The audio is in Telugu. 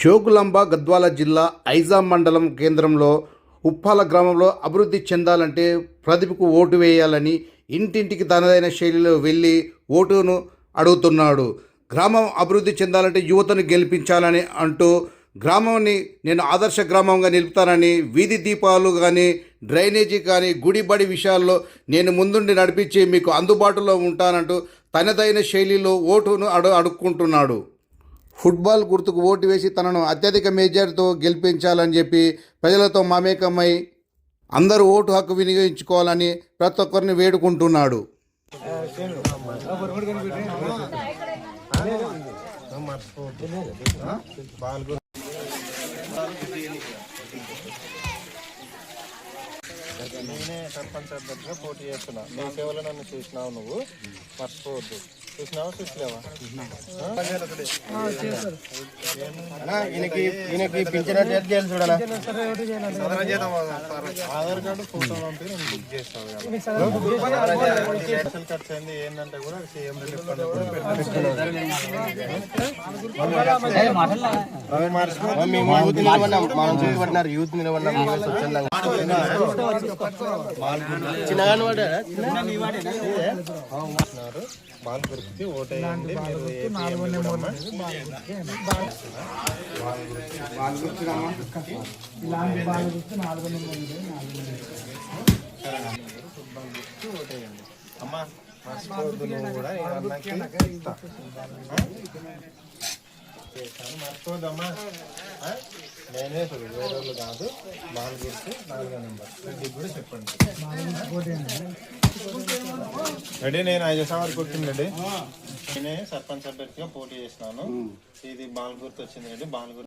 జోగులాంబ గద్వాల జిల్లా ఐజాం మండలం కేంద్రంలో ఉప్పాల గ్రామంలో అభివృద్ధి చెందాలంటే ప్రతిభకు ఓటు వేయాలని ఇంటింటికి తనదైన శైలిలో వెళ్ళి ఓటును అడుగుతున్నాడు. గ్రామం అభివృద్ధి చెందాలంటే యువతను గెలిపించాలని అంటూ గ్రామాన్ని నేను ఆదర్శ గ్రామంగా నిలుపుతానని వీధి దీపాలు కానీ డ్రైనేజీ కానీ గుడి బడి విషయాల్లో నేను ముందుండి నడిపించి మీకు అందుబాటులో ఉంటానంటూ తనదైన శైలిలో ఓటును అడు అడుక్కుంటున్నాడు ఫుట్బాల్ గుర్తుకు ఓటు వేసి తనను అత్యధిక మేజర్తో గెలిపించాలని చెప్పి ప్రజలతో మమేకమై అందరూ ఓటు హక్కు వినియోగించుకోవాలని ప్రతి ఒక్కరిని వేడుకుంటున్నాడు. నేనే సర్పంచ్ అభ్యర్థిగా పోటీ చేస్తున్నా. నీ సేవలో నన్ను చూసినావు నువ్వు. మర్చిపోవద్దు. చూసినావా? చూసలేవా? ఈయనకి పింఛన్ చేయాలి చూడాలా ఆధార్ కార్డు ఫోటో పంపి నేను బుక్ చేస్తాను ఖర్చు అయింది ఏంటంటే కూడా సీఎం రిలీఫ్ మనం చూపబడినారు యూత్ నిలబడినాం చిన్నగా పడ్డారా? బాల్ గుర్తుకి ఓటేయండి మీరు ఏ PM ని కూడా అమ్మా. ఓటేయండి నువ్వు కూడా అన్నకి ఇస్తా. మర్చిపోద్దమ్మా? నేనే చూడు వేరే వాళ్ళు కాదు బాల్ గుర్తు నాలుగో నెంబర్ రెడ్డికి కూడా చెప్పండి రెడీ నేను ఐదు సంవత్సరాలు కూర్చుని రెడీ. నేనే సర్పంచ్ అభ్యర్థిగా పోటీ చేసినాను ఇది బాల్ గుర్తు వచ్చింది రెడ్డి బాల్ గుర్తు